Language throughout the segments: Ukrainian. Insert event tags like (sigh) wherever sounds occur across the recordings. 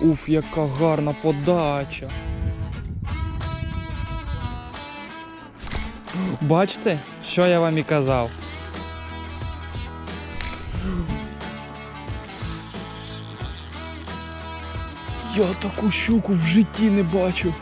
Уф, яка гарна подача. Бачите, що я вам і казав? Я таку щуку в житті не бачив.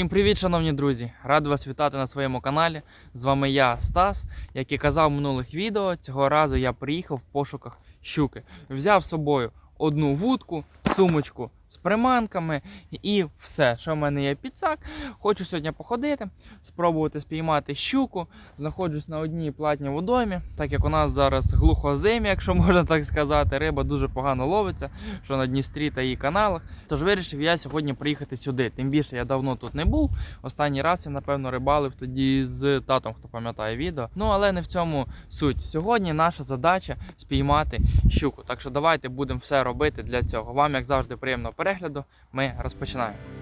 Всім привіт, шановні друзі! Радий вас вітати на своєму каналі. З вами я, Стас. Як і казав в минулих відео, цього разу я приїхав в пошуках щуки. Взяв з собою одну вудку, сумочку з приманками і все, що в мене є підсак. Хочу сьогодні походити, спробувати спіймати щуку. Знаходжусь на одній платній водоймі, так як у нас зараз глухозим'я, якщо (laughs) можна так сказати, риба дуже погано ловиться, що на Дністрі та її каналах. Тож вирішив я сьогодні приїхати сюди. Тим більше я давно тут не був. Останній раз я, напевно, рибалив тоді з татом, хто пам'ятає відео. Ну але не в цьому суть. Сьогодні наша задача спіймати щуку. Так що давайте будемо все робити для цього. Вам, як завжди, приємного перегляду. Ми розпочинаємо.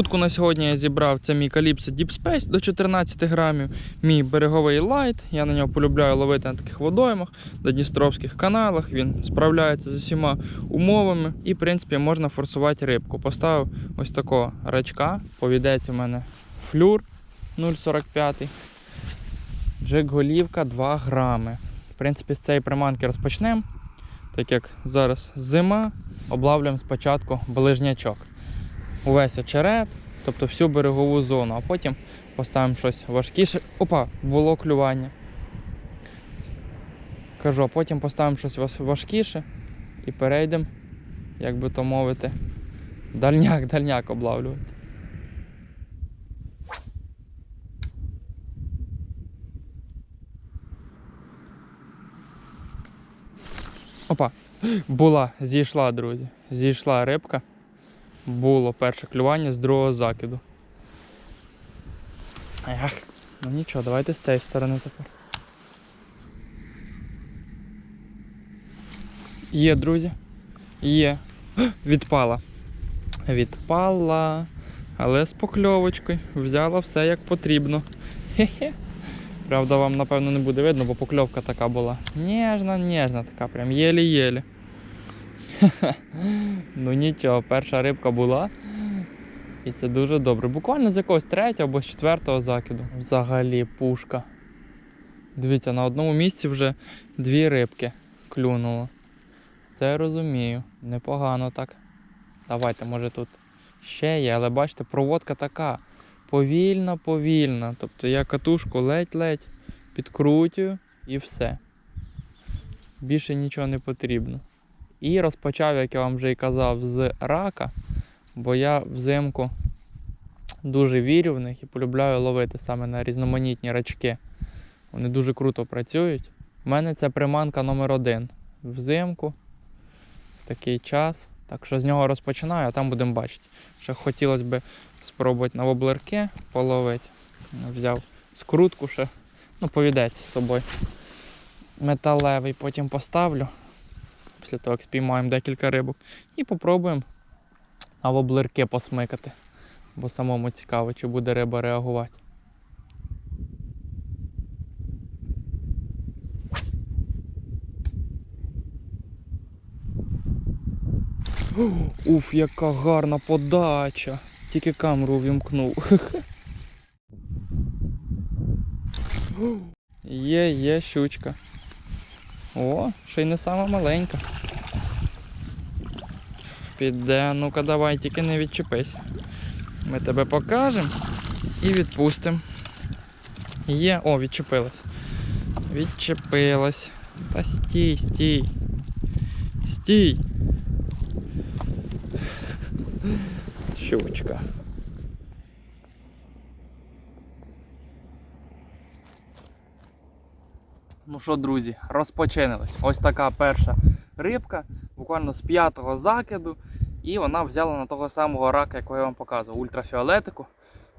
Вудку на сьогодні я зібрав. Це мій Calypso Deep Space до 14 грамів. Мій береговий лайт. Я на нього полюбляю ловити на таких водоймах, на Дністровських каналах. Він справляється з усіма умовами і, в принципі, можна форсувати рибку. Поставив ось такого рачка. Повідеться в мене флюр 0,45. Джик голівка 2 грами. В принципі, з цієї приманки розпочнемо. Так як зараз зима, облавлюємо спочатку ближнячок увесь очерет, тобто всю берегову зону, а потім поставимо щось важкіше. Опа, було клювання. Кажу, а потім поставимо щось важкіше і перейдемо, як би то мовити, дальняк, дальняк облавлювати. Опа, (gasps) була, зійшла, друзі. Зійшла рибка було перше клювання з другого закиду. Ах, ну нічого, давайте з цієї сторони тепер. Є, друзі. Є. Відпала. Відпала. Але з покльовочкою. Взяла все як потрібно. Хе-хе. Правда, вам напевно не буде видно, бо покльовка така була. Ніжна, ніжна така, прям єлі-єлі. (laughs) Ну нічого, перша рибка була. І це дуже добре. Буквально з якогось третього або четвертого закиду. Взагалі пушка. Дивіться, на одному місці вже дві рибки клюнуло. Це я розумію. Непогано так. Давайте, може тут ще є, але бачите, проводка така. Повільна, повільна. Тобто я катушку ледь-ледь підкрутюю і все. Більше нічого не потрібно. І розпочав, як я вам вже і казав, з рака, бо я взимку дуже вірю в них і полюбляю ловити саме на різноманітні рачки. Вони дуже круто працюють. У мене це приманка номер один взимку, в такий час. Так що з нього розпочинаю, а там будемо бачити. Ще хотілося б спробувати на воблерки половити. Взяв скрутку ще, ну, повідець з собою. Металевий, потім поставлю після того, як спіймаємо декілька рибок. І попробуємо на воблерки посмикати. Бо самому цікаво, чи буде риба реагувати. Уф, яка гарна подача. Тільки камеру вімкнув. (laughs) Є, є щучка. О, ще й не сама маленька. Піде, ну-ка давай, тільки не відчепись. Ми тебе покажемо і відпустимо. Є, о, відчепилась. Відчепилась. Та стій, стій. Стій. Щучка. Ну що, друзі, розпочинились. Ось така перша рибка, буквально з п'ятого закиду. І вона взяла на того самого рака, якого я вам показував, ультрафіолетику.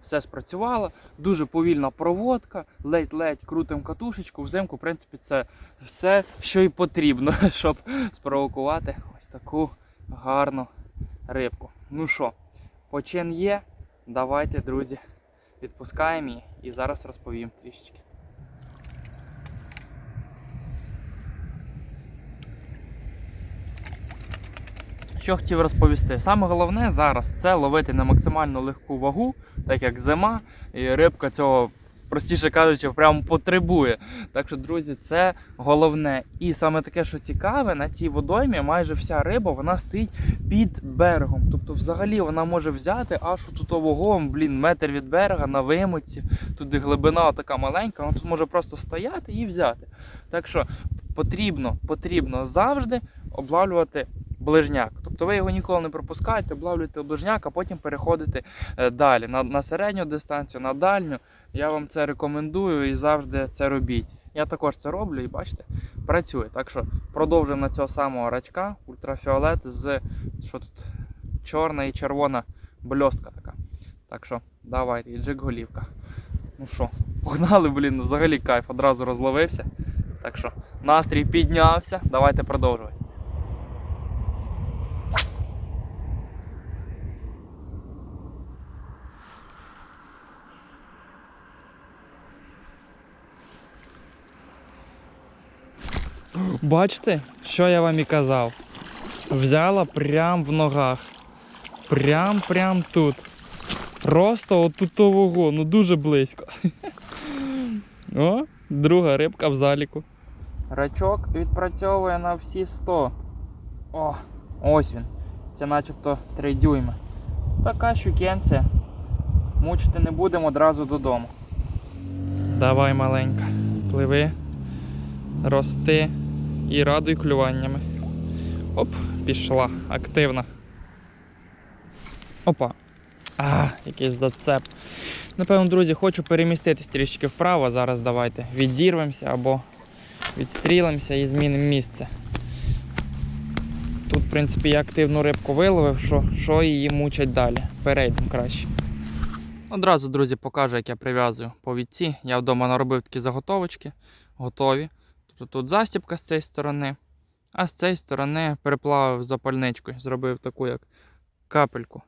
Все спрацювало, дуже повільна проводка, ледь-ледь крутим катушечку. Взимку, в принципі, це все, що і потрібно, (laughs) щоб спровокувати ось таку гарну рибку. Ну що, почин є. Давайте, друзі, відпускаємо її і зараз розповім трішечки. Що хотів розповісти? Саме головне зараз це ловити на максимально легку вагу, так як зима, і рибка цього, простіше кажучи, прямо потребує. Так що, друзі, це головне. І саме таке, що цікаве, на цій водоймі майже вся риба вона стоїть під берегом. Тобто, взагалі вона може взяти аж тут вагом, блін, метр від берега на вимоці. Туди глибина така маленька, вона тут може просто стояти і взяти. Так що потрібно, потрібно завжди облавлювати ближняк. Тобто ви його ніколи не пропускаєте, облавлюєте ближняк, а потім переходите е, далі на, на середню дистанцію, на дальню. Я вам це рекомендую і завжди це робіть. Я також це роблю і бачите, працює. Так що продовжуємо на цього самого рачка, ультрафіолет з що тут, чорна і червона бльостка така. Так що давайте, і джик голівка. Ну що, погнали, блін, взагалі кайф, одразу розловився. Так що настрій піднявся, давайте продовжувати. Бачите, що я вам і казав? Взяла прям в ногах. Прям прям тут. Просто отут того, ну дуже близько. (laughs) О, друга рибка в заліку. Рачок відпрацьовує на всі 100. О, ось він. Це начебто 3 дюйми. Така щукенція. Мучити не будемо одразу додому. Давай, маленька, пливи, рости і радуй клюваннями. Оп, пішла, активна. Опа. А, якийсь зацеп. Напевно, друзі, хочу переміститись трішки вправо. Зараз давайте відірвемося або відстрілимося і змінимо місце. Тут, в принципі, я активну рибку виловив, що, що її мучать далі. Перейдемо краще. Одразу, друзі, покажу, як я прив'язую повідці. Я вдома наробив такі заготовочки, готові. Тобто тут застібка з цієї сторони, а з цієї сторони переплавив запальничкою, зробив таку як капельку.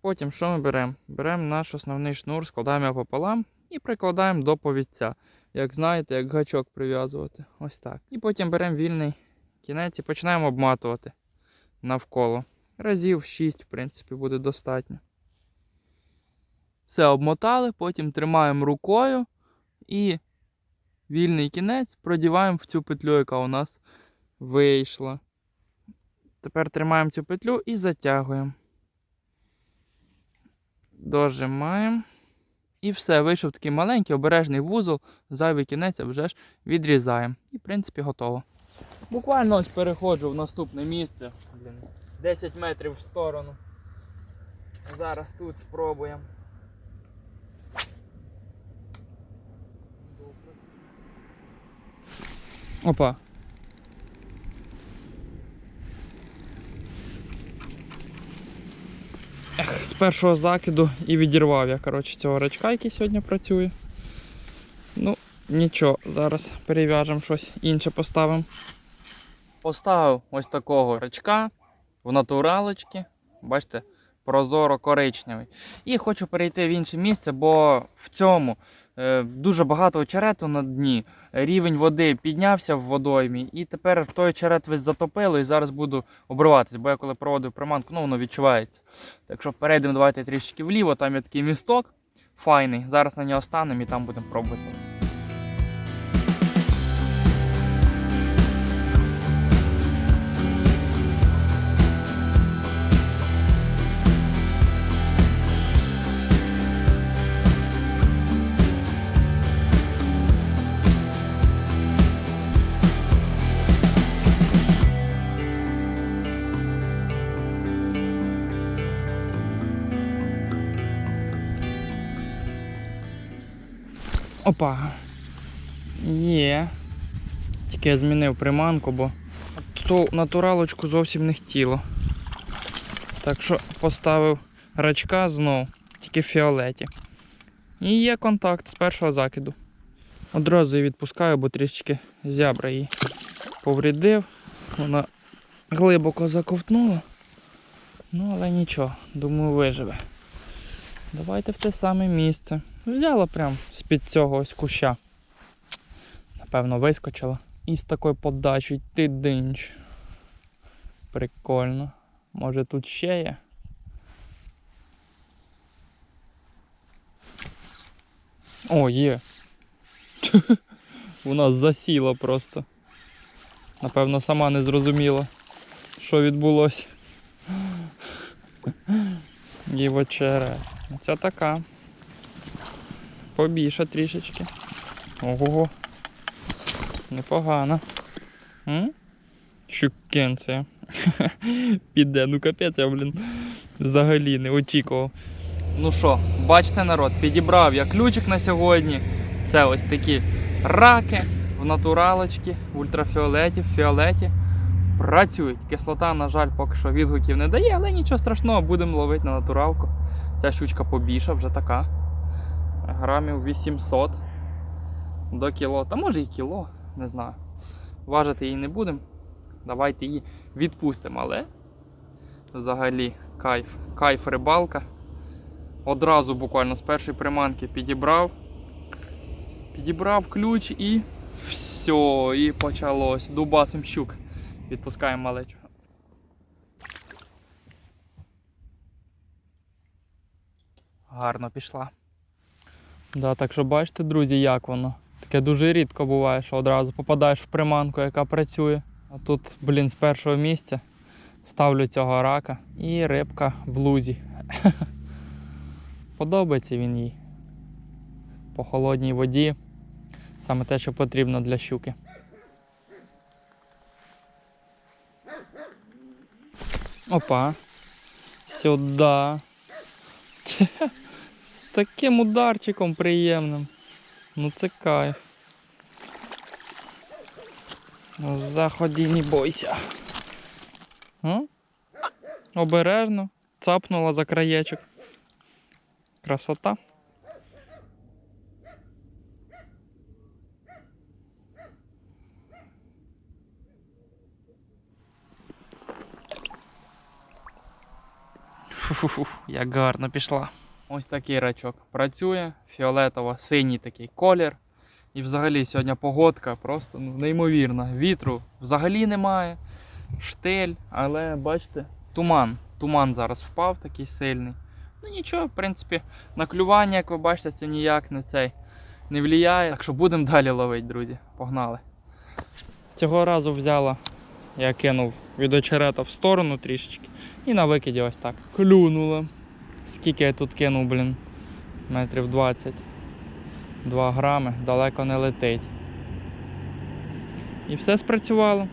Потім що ми беремо? Беремо наш основний шнур, складаємо його пополам і прикладаємо до повідця. Як знаєте, як гачок прив'язувати. Ось так. І потім беремо вільний кінець і починаємо обматувати навколо. Разів 6, в принципі, буде достатньо. Все обмотали, потім тримаємо рукою і вільний кінець продіваємо в цю петлю, яка у нас вийшла. Тепер тримаємо цю петлю і затягуємо. Дожимаємо. І все, вийшов такий маленький обережний вузол, зайвий кінець вже ж відрізаємо. І, в принципі, готово. Буквально ось переходжу в наступне місце. 10 метрів в сторону. Зараз тут спробуємо. Опа. Ех, з першого закиду і відірвав я коротше, цього рачка, який сьогодні працює. Ну, нічого, зараз перев'яжемо щось інше поставимо. Поставив ось такого рачка в натуралочки. Бачите, прозоро коричневий. І хочу перейти в інше місце, бо в цьому е, дуже багато очерету на дні. Рівень води піднявся в водоймі, і тепер той очерет весь затопило, і зараз буду обриватися, бо я коли проводив приманку, ну воно відчувається. Так що перейдемо, давайте трішки вліво, там є такий місток файний. Зараз на нього станемо і там будемо пробувати. Опа. Є. Тільки я змінив приманку, бо ту натуралочку зовсім не хотіло. Так що поставив рачка знов, тільки в фіолеті. І є контакт з першого закиду. Одразу її відпускаю, бо трішечки зябра її поврідив. Вона глибоко заковтнула. Ну, але нічого, думаю, виживе. Давайте в те саме місце. Взяла прям з-під цього ось куща. Напевно, вискочила. І з такою подачею ти динч. Прикольно. Може тут ще є? О, є. (laughs) Вона засіла просто. Напевно, сама не зрозуміла, що відбулося. (laughs) І в. Ця така. Побільше трішечки. Ого. Непогано. М? Щукенція. (laughs) Піде, ну капець, я, блін, взагалі не очікував. Ну що, бачите, народ, підібрав я ключик на сьогодні. Це ось такі раки в натуралочці, в ультрафіолеті, в фіолеті. Працюють. Кислота, на жаль, поки що відгуків не дає, але нічого страшного, будемо ловити на натуралку. Ця щучка побільша, вже така. Грамів 800 до кіло. Та може і кіло, не знаю. Важити її не будемо. Давайте її відпустимо, але взагалі кайф. Кайф рибалка. Одразу буквально з першої приманки підібрав. Підібрав ключ і все, і почалось. Дубасим щук. Відпускаємо малечу. Гарно пішла. Да, так що бачите, друзі, як воно. Таке дуже рідко буває, що одразу попадаєш в приманку, яка працює. А тут, блін, з першого місця ставлю цього рака і рибка в лузі. (laughs) Подобається він їй. По холодній воді. Саме те, що потрібно для щуки. Опа. Сюда. (laughs) З таким ударчиком приємним. Ну це кайф. На заході не бойся. А? Обережно. Цапнула за краєчок. Красота. Фу-фу-фу, як гарно пішла. Ось такий рачок працює, фіолетово-синій такий колір. І взагалі сьогодні погодка просто ну, неймовірна. Вітру взагалі немає. Штиль, але бачите, туман. Туман зараз впав такий сильний. Ну нічого, в принципі, на клювання, як ви бачите, це ніяк не цей не влияє. Так що будемо далі ловити, друзі. Погнали. Цього разу взяла, я кинув від очерета в сторону трішечки. І на викиді ось так. Клюнула. Скільки я тут кинув, блін, метрів 20. 2 грами, далеко не летить. І все спрацювало.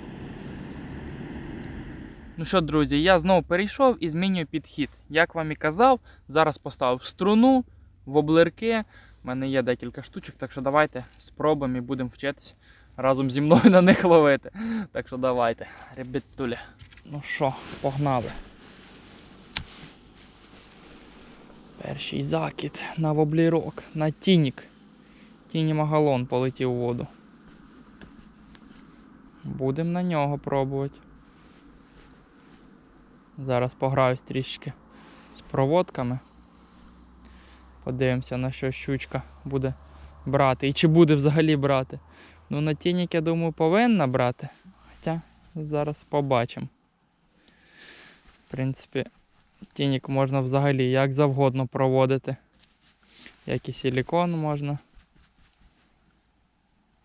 Ну що, друзі, я знову перейшов і змінюю підхід. Як вам і казав, зараз поставив струну, воблерки. У мене є декілька штучок, так що давайте спробуємо і будемо вчитися разом зі мною на них ловити. Так що давайте, ребятуля. Ну що, погнали. Перший закид на воблірок, на тінік. Тіні магалон полетів у воду. Будемо на нього пробувати. Зараз пограюсь трішки з проводками. Подивимося, на що щучка буде брати. І чи буде взагалі брати. Ну, на тінік, я думаю, повинна брати. Хоча зараз побачимо. В принципі, тінік можна взагалі як завгодно проводити. Як і силікон можна.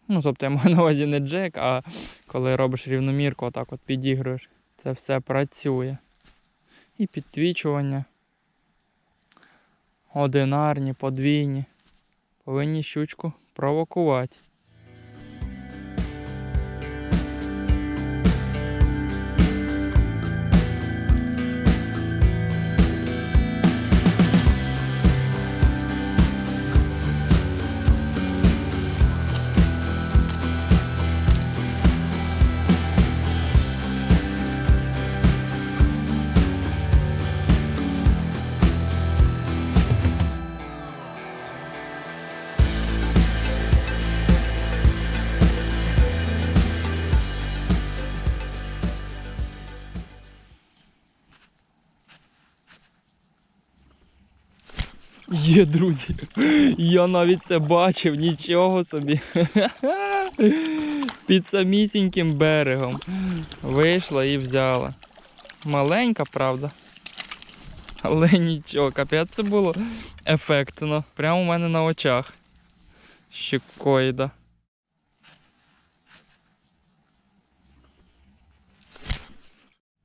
Ну, тобто я (laughs) маю на увазі не джек, а коли робиш рівномірку, отак от підігруєш. Це все працює. І підтвічування. Одинарні, подвійні. Повинні щучку провокувати. Є, друзі. Я навіть це бачив, нічого собі. Під самісіньким берегом. Вийшла і взяла. Маленька, правда. Але нічого, капець це було ефектно. Прямо у мене на очах. Щекоїда.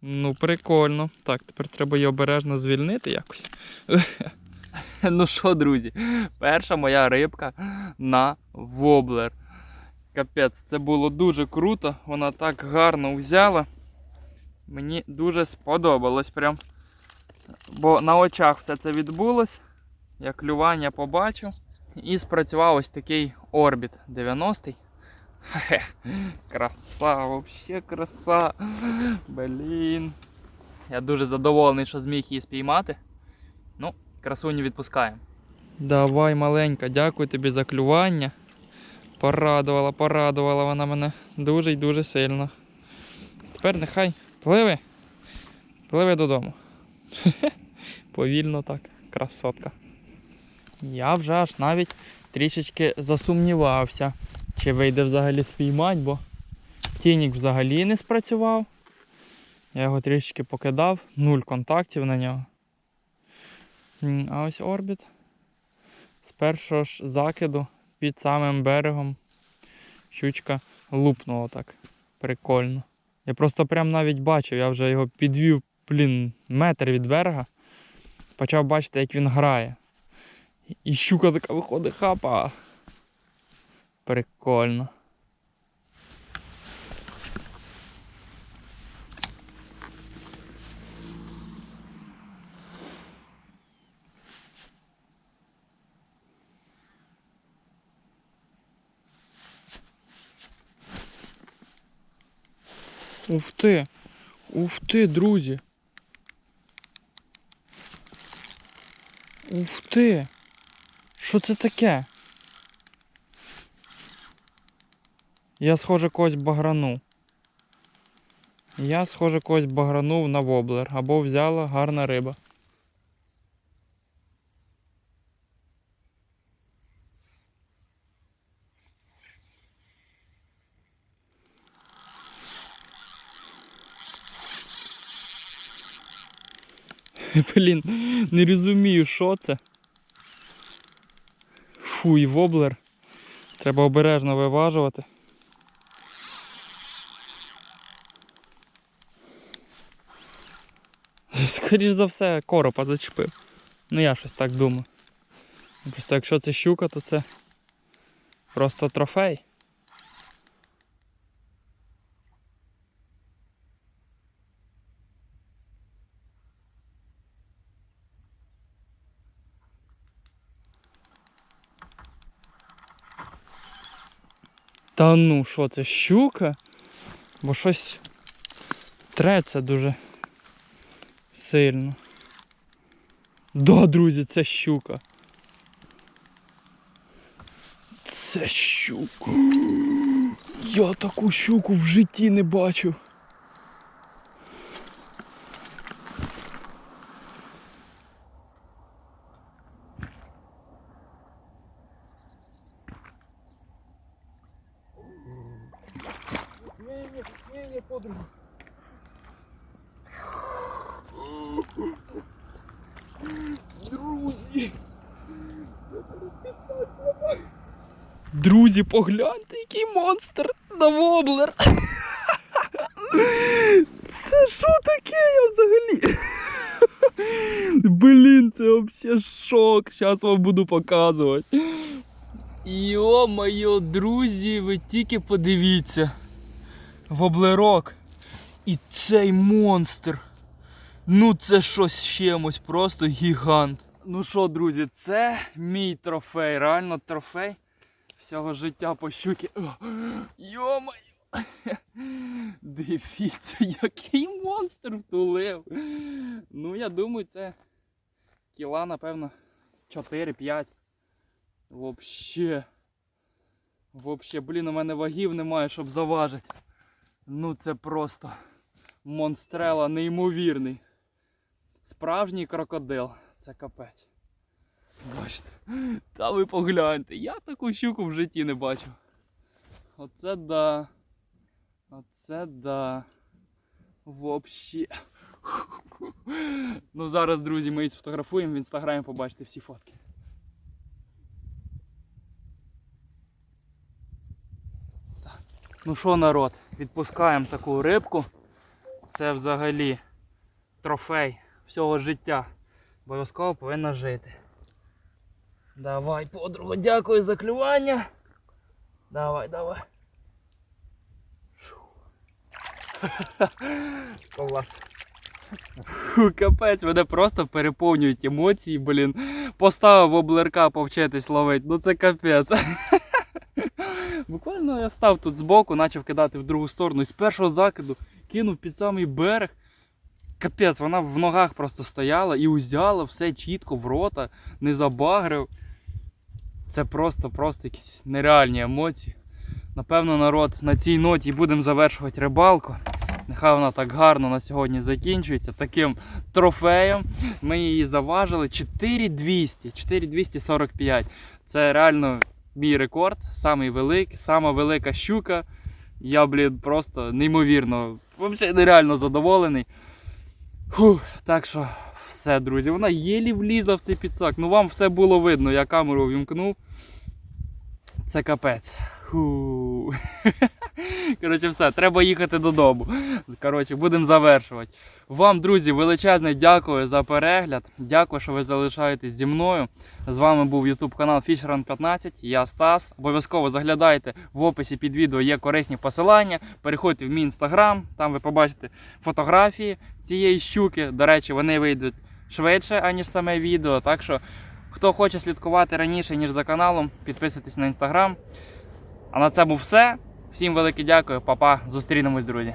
Ну, прикольно. Так, тепер треба її обережно звільнити якось. Ну що, друзі, перша моя рибка на воблер. Капець, це було дуже круто. Вона так гарно взяла. Мені дуже сподобалось прям. Бо на очах все це відбулось. Я клювання побачив. І спрацював ось такий орбіт 90-й. Хе-хе. Краса, вообще краса. Блін. Я дуже задоволений, що зміг її спіймати. Ну, красуню відпускаємо. Давай, маленька, дякую тобі за клювання. Порадувала, порадувала вона мене дуже і дуже сильно. Тепер нехай пливи. Пливи додому. (laughs) Повільно так, красотка. Я вже аж навіть трішечки засумнівався, чи вийде взагалі спіймати, бо тінік взагалі не спрацював. Я його трішечки покидав, нуль контактів на нього. А ось орбіт. З першого ж закиду під самим берегом щучка лупнула так. Прикольно. Я просто прям навіть бачив, я вже його підвів, блін, метр від берега. Почав бачити, як він грає. І щука така виходить, хапа. Прикольно. Ух ти! Ух ти, друзі! Ух ти! Що це таке? Я схоже когось багранув. Я схоже когось багранув на воблер або взяла гарна риба. (laughs) Блін, не розумію, що це. Фуй, воблер. Треба обережно виважувати. (laughs) Скоріш за все, коропа зачепив. Ну я щось так думаю. Просто якщо це щука, то це просто трофей. Та ну, що це щука? Бо щось треться дуже сильно. Да, друзі, це щука. Це щука. Я таку щуку в житті не бачив. Ні, подруга. Друзі. Друзі, погляньте, який монстр на воблер. Це що таке я взагалі? Блін, це взагалі шок. Зараз вам буду показувати. Йо-моє, друзі, ви тільки подивіться. Воблерок. І цей монстр. Ну це щось з чимось, просто гігант. Ну що, друзі, це мій трофей, реально трофей всього життя по щуки. О, Йо-моє! (laughs) Дивіться, який монстр втулив. Ну, я думаю, це кіла, напевно, 4-5. Вообще. Вообще, блін, у мене вагів немає, щоб заважити. Ну це просто монстрела неймовірний. Справжній крокодил. Це капець. Бачите. Та ви погляньте, я таку щуку в житті не бачив. Оце да. Оце да. Вообще. Ну зараз, друзі, ми її сфотографуємо в інстаграмі, побачите всі фотки. Ну що, народ, відпускаємо таку рибку. Це взагалі трофей всього життя. Обов'язково повинна жити. Давай, подруга, дякую за клювання. Давай, давай. (laughs) Клас. Капець, мене просто переповнюють емоції, блін. Поставив облерка повчитись ловить. Ну це капець. (laughs) Буквально я став тут збоку, почав кидати в другу сторону і з першого закиду кинув під самий берег. Капець, вона в ногах просто стояла і узяла все чітко в рота, не забагрив. Це просто, просто якісь нереальні емоції. Напевно, народ на цій ноті будемо завершувати рибалку. Нехай вона так гарно на сьогодні закінчується таким трофеєм. Ми її заважили 4200, 4245. Це реально мій рекорд, самий великий, сама велика щука. Я, блін, просто неймовірно, взагалі нереально задоволений. Фух, так що все, друзі, вона єлі влізла в цей підсак. Ну вам все було видно, я камеру вімкнув. Це капець. Фу. (laughs) Коротше, все, треба їхати додому. Коротше, будемо завершувати. Вам, друзі, величезне дякую за перегляд. Дякую, що ви залишаєтесь зі мною. З вами був YouTube канал Fisherman 15. Я Стас. Обов'язково заглядайте в описі під відео є корисні посилання. Переходьте в мій інстаграм, там ви побачите фотографії цієї щуки. До речі, вони вийдуть швидше, аніж саме відео. Так що, хто хоче слідкувати раніше, ніж за каналом, підписуйтесь на інстаграм. А на цьому все. Всім велике дякую, Па-па. Зустрінемось, друзі.